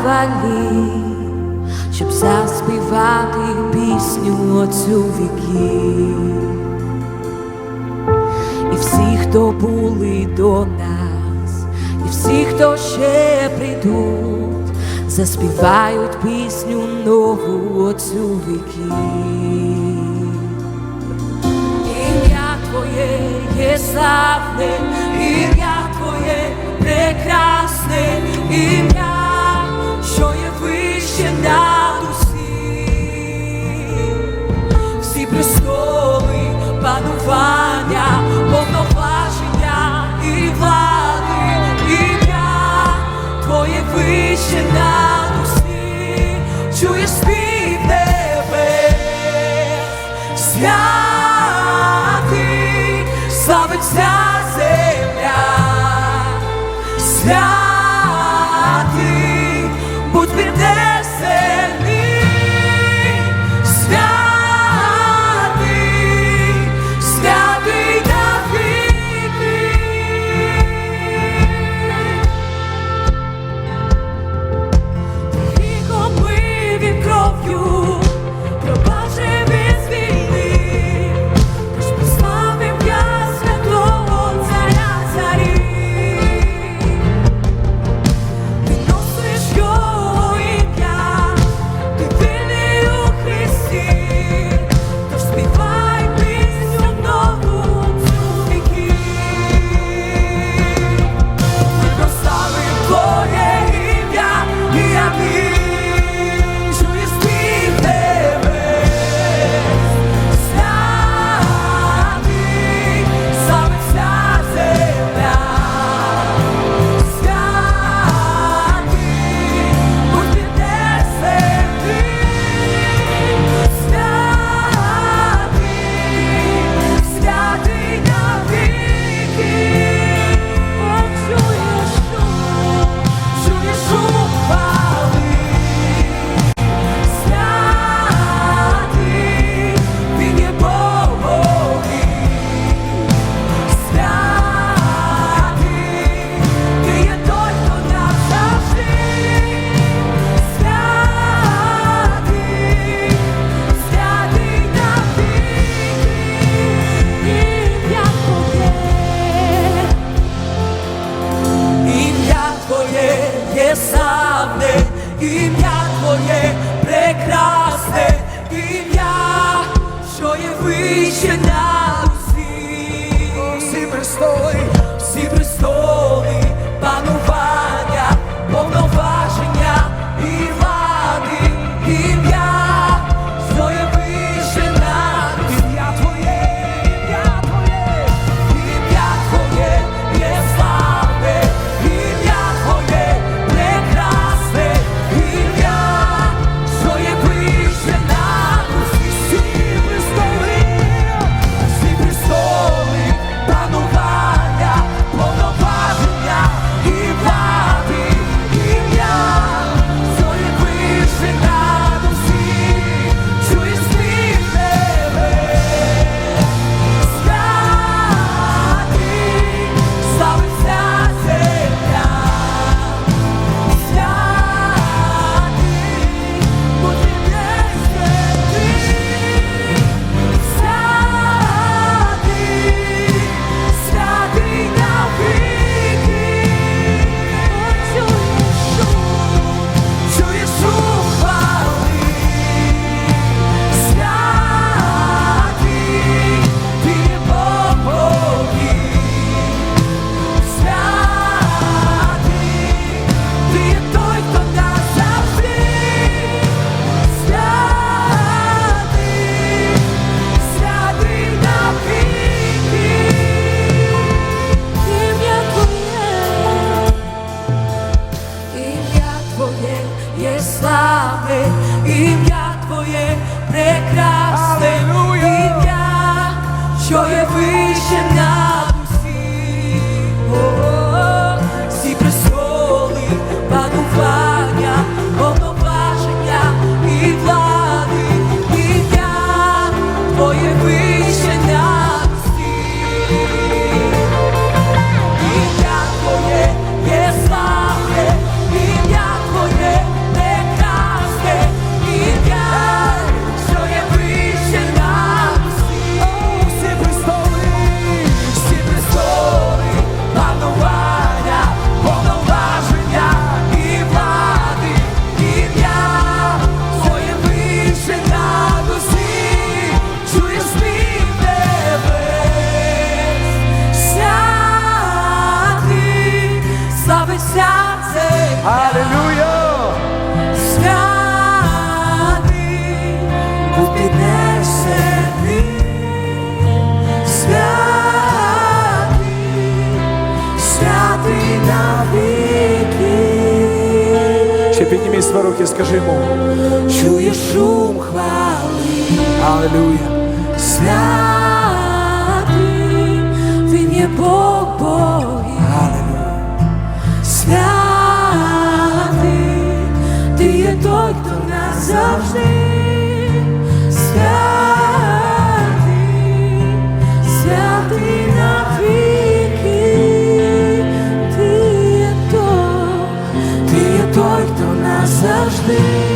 хвалі, щоб заспівати пісню оцю віків. І всі, хто були до нас, і всі, хто ще прийдуть, заспівають пісню нову оцю віків. Ім'я твоє є славне, ім'я вся земля. є слави, ім'я Твоє прекрасне, ім'я, що є вище нас. Свої руки, скажи йому. чуєш шум хвали. Аллилуйя. Святий, він є Бог Богів. Аллилуйя. Святий, ти є той, хто назавжди. Святий, Ти